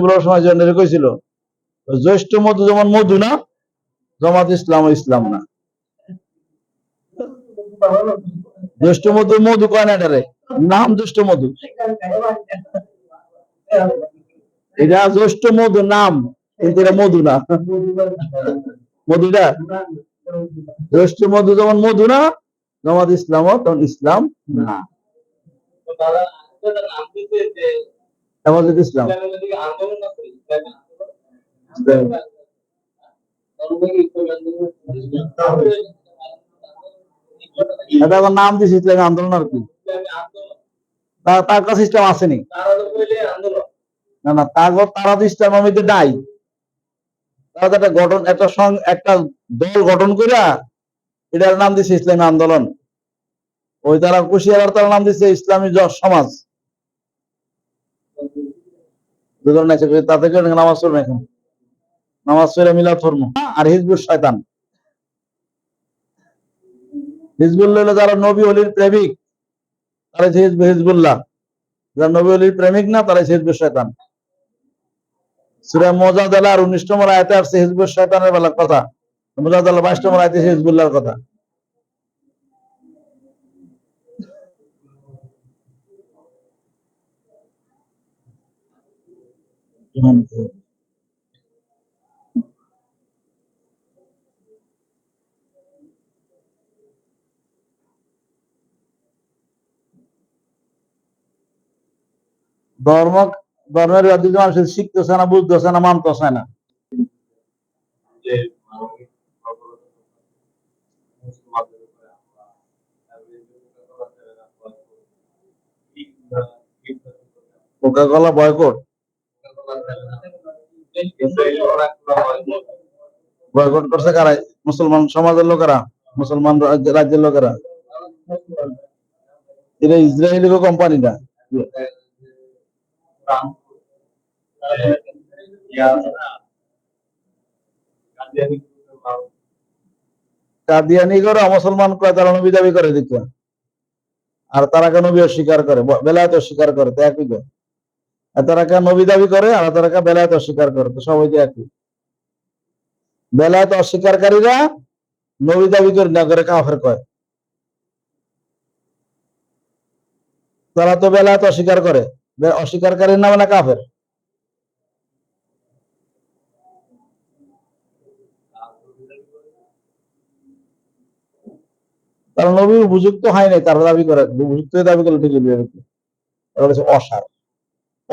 বিপ্লবের সময় জন্য কইছিল জ্যৈষ্ঠ মধু যেমন মধু না, জমাত ইসলাম ইসলাম না। জ্যৈষ্ঠ মধু মধু কয় না নাম জ্যৈষ্ঠ মধু। এটা জ্যৈষ্ঠ মধু নাম, কিন্তু এটা মধু না। মধুটা? জ্যৈষ্ঠ মধু যেমন মধু না, জমাত ইসলাম তখন ইসলাম না। তারা হেফাজত ইসলাম। এটা এখন নাম দিয়েছে ইসলামী আন্দোলন আর কি। তার কাছে ইসলাম আসেনি। না না তারপর তারা তো ইসলাম আমিতে নাই তারা তো একটা গঠন, একটা সং, একটা দল গঠন করিয়া এটার নাম দিছে ইসলামী আন্দোলন। ওই তারা কুশিয়ার তার নাম দিছে ইসলামী সমাজ। দুজন করে নামাজ পড়বে এখন। নামাজ পড়ে মিলাদ ফরমু আর হিজবুল শয়তান। যারা নবী অলির প্রেমিক, তারা হিজবুল্লাহ। যারা নবী অলির প্রেমিক না, তারা হিজবুল শয়তান। সুরা মোজাদালা আর উনিশ নম্বর আয়তে আসছে হিজবুল শয়তানের বেলার কথা। মোজাদালা বাইশ নম্বর আয়তে হিজবুল্লাহর কথা। ধর্ম ধর্মের রাজনীতি মানুষের শিখতেছে না বুঝতেছে না মানতেছে না। কোকা কোলা বয়কট বয়কট করছে কারা মুসলমান সমাজের লোকেরা, মুসলমান রাজ্যের লোকেরা। এটা ইসরায়েলি কোম্পানিটা কাদিয়ানি করে তারা নবী দাবি করে দিত আর তারা কেন অস্বীকার করে, ব- বেলায়েত অস্বীকার করে, তো একই তো আর তারা কে নবী দাবি করে আর তারা কে বেলায়েত অস্বীকার করে, তো সবাই একই। বেলায়েত অস্বীকারীরা নবী দাবি করে, না করে কাফের কয়। তারা তো বেলায়েত অস্বীকার করে। নামে না কাফের? তারা নবী উপযুক্ত হয় নাই, তারা দাবি করে উপযুক্ত দাবি করলে ঠিক হচ্ছে অসার।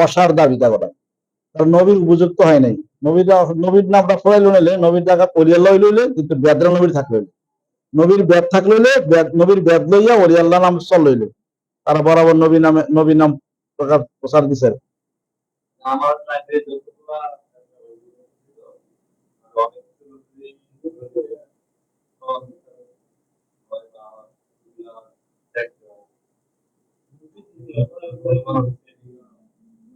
অসার দাবি তা কথা। কারণ নবীর উপযুক্ত হয় নাই। নবীর নবীর নামটা ফরাই লইলে, নবীর টাকা পরিয়াল লই লইলে, কিন্তু বেদরা নবীর থাকলে নবীর বেদ থাকলে নবীর বেদ লইয়া ওরিয়াল্লাহ নাম চল লইলে। তারা বরাবর নবী নামে, নবীর নাম প্রকার প্রচার দিছে আমার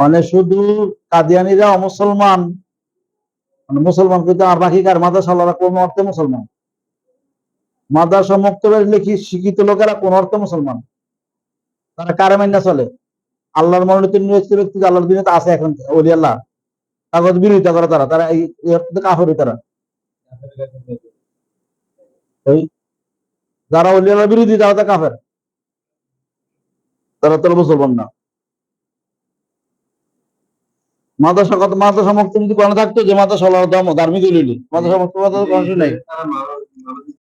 মানে শুধু কাদিয়ানিরা মুসলমান। মানে মুসলমান কিন্তু আর বাকি কার? মাদ্রাসা আল্লাহরা কোন অর্থে মুসলমান। মাদ্রাসা মুক্তবের লিখি শিক্ষিত লোকেরা কোন অর্থে মুসলমান। তারা কারে মান্না চলে? আল্লাহর মনোনীত নিয়োজিত ব্যক্তি আল্লাহর দিনে আছে এখন, ওলি আল্লাহ। কাগজ বিরোধিতা করে তারা। তারা এই কাফেরই তারা। যারা আল্লাহ বিরোধী, তারা তো কাফের। তারা তো মুসলমান না। মাদ্রাসা কত মাদ্রাসা মুক্ত যদি কোনো থাকতো যে মাদ্রাসা আল্লাহর ধর্ম ধার্মিক মাদ্রাসা মুক্ত মাদ্রাসা তো নাই?